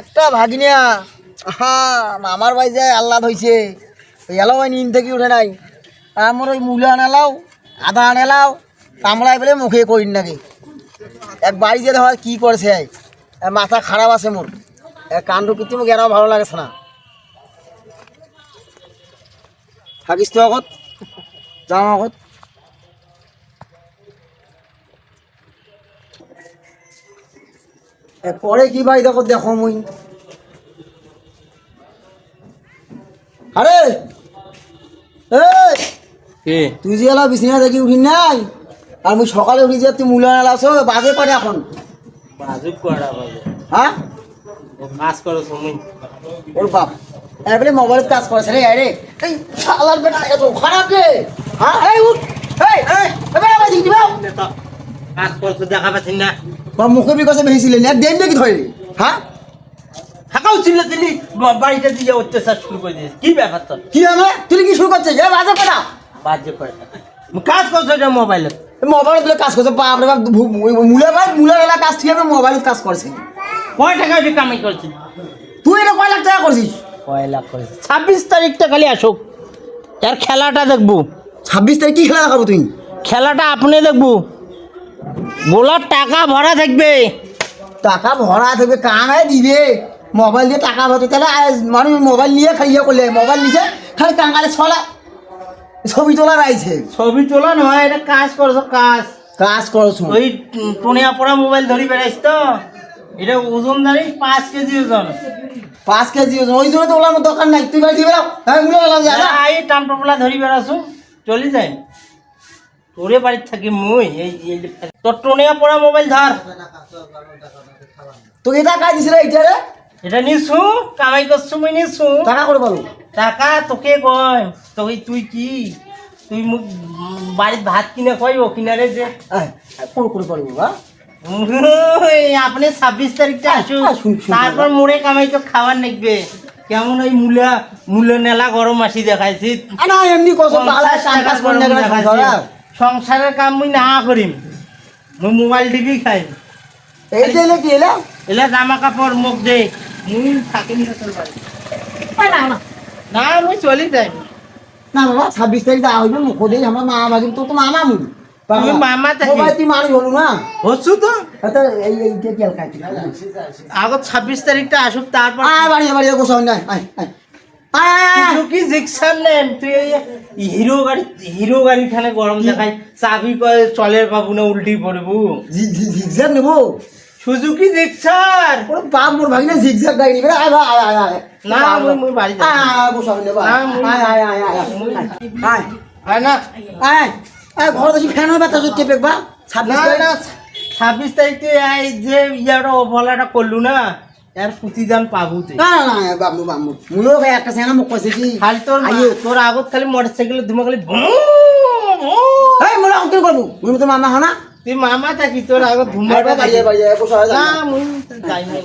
একটা ভাগিনিয়া। হ্যাঁ আমার ভাই যায় আল্লাহ হয়েছে এলাও ভাই নিন থেকে উঠে নাই। আমার ওই মূলা আনালাও আদা আনালাও কামড়াই পেলে মুখে করিন নাকি? এক বাড়ি যে ধর কি করছে মাথা খারাপ আছে মোর কাণ্ড কিন্তু মোক এরাও ভালো লাগেছে না থাকিস তো আগত? যাও আগত। পরে কি ভাই? দেখো দেখো মুই। আরে! এই! কে? তুই যে এলা বিছানা দেখি উঠি নাই? আর মুই সকালে উঠি যে তুই মূল্য এলাস বাজে করে এখন। করা বাজে? হ্যাঁ? কাজ করো তুমি। ওর বাপ। এবারে মোবাইল কাজ করেছে রে আরে। এই শালার বেটা এত খারাপ রে। হ্যাঁ? এই উঠ। এই এই এবারে আবার দিদি বাউ কাজ করছ দেখা পাচ্ছি না। বা মুখে বিকশে দেন ধরে। হ্যাঁ ছিল তিনি বাড়িটা দিয়ে অত্যাচার শুরু করে দিয়েছে। কি ব্যাপার তোর? কি হবে তুই কি শুরু করছিস? এ বাজে করে বাজে করে কাজ করছ এটা মোবাইলে? মোবাইল দিলে কাজ করছে বাপ মূলে ভাই মূলে কাজ মোবাইলত কাজ করছে। কয় টাকা ওই কামাই করছিস তুই এটা কয় লাখ টাকা করছিস? কয় লাখ করেছিস ছাব্বিশ তারিখটা খালি আসুক। খেলাটা দেখব। ছাব্বিশ তারিখ কি খেলা দেখাবো তুই? খেলাটা আপনি দেখব। গোলার টাকা ভরা থাকবে। টাকা ভরা থাকবে কামাই দিবে? মোবাইল দিয়ে টাকা ভরতে তাহলে মানুষ মোবাইল নিয়ে খাইয়ে করলে মোবাইল নিচে খালি কাঙ্গালে ছলা ছবি তোলা রাইছে ছবি তোলা নয় এটা কাজ করছ কাজ। কাজ করছ ওই টুনিয়া পড়া মোবাইল ধরি বেড়াইছ তো? এটা ওজন জানিস পাঁচ কেজি ওজন। পাঁচ কেজি ওজন, ওই জন্য তো দরকার নাই। তুই বাড়ি বেড়াও। হ্যাঁ মুলে গেলাম যা। আই ধরি বেড়াছো চলি যাই তোরে বাড়ির থাকি মুই এই তোর টুনিয়া পড়া মোবাইল ধর। তোকে এটা কাজ দিছিল এইটা রে? এটা নিছু কামাই করছু মুই নিছু। টাকা করে পাবো? টাকা তোকে কয় তুই তুই কি? তুই মোক উম, বাড়ির ভাত কিনে কয় ও কিনারে যে। কোন করে পারব বা আপনি ছাব্বিশ তারিখটা আসুন। তারপর মোড়ে কামাই তো খাবার নেকবে কেমন ওই মূলা মূল্য নেলা গরম মাসি দেখাইছি। এমনি কত সংসারের কাম মুই না করিম মুই মোবাইল টিভি খাই এই যে কি এলে? এলা জামা কাপড় মুখ দে মুই থাকিম না তোর বাড়ি না না। না মুই চলি যাই না বাবা ছাব্বিশ তারিখ যা হইবে মুখ দেই আমার মা বাগিন তো তো মামা মুই তুমি মামা থাকি। মোবাইল তুই মানুষ হলো না। হচ্ছু তো। এই আগত ছাব্বিশ তারিখটা আসুক তারপর বাড়ি বাড়ি নাই আয় আয় হিরো গাড়ি হিরো গাড়ি খানে গরম দেখাই চাবি কয় চলের পাবো না উল্টি পড়ব। নেব? Suzuki Gixxer. ওরে বাপ মোর ভাগিনা জিগজ্যাগ গাড়ি নিবে আয় আয় আয় আয় আয়। না মুই মুই বাড়ি যাই আয় আয় আয় আয় আয় আয় মুই- আয় হয় না। আয় আয় ঘর দেখি ফ্যান হবে বাতাস টেপে বা তারিখ। না ছাব্বিশ তারিখ এই যে ইয়াটা অবহেলাটা করলু না এর প্রতিদান পাবো তুই না না না বাবু বাবু মুলো ভাই একটা সেনা মুখ কইছে কি? খালি তোর। তোর আগত খালি মোটরসাইকেল ধুমা খালি এই মোলা কত করব। মুই তো মামা হনা। তুই মামা থাকি তোর আগত ধুমাটা বাড়ি গোসা না মুই যাই না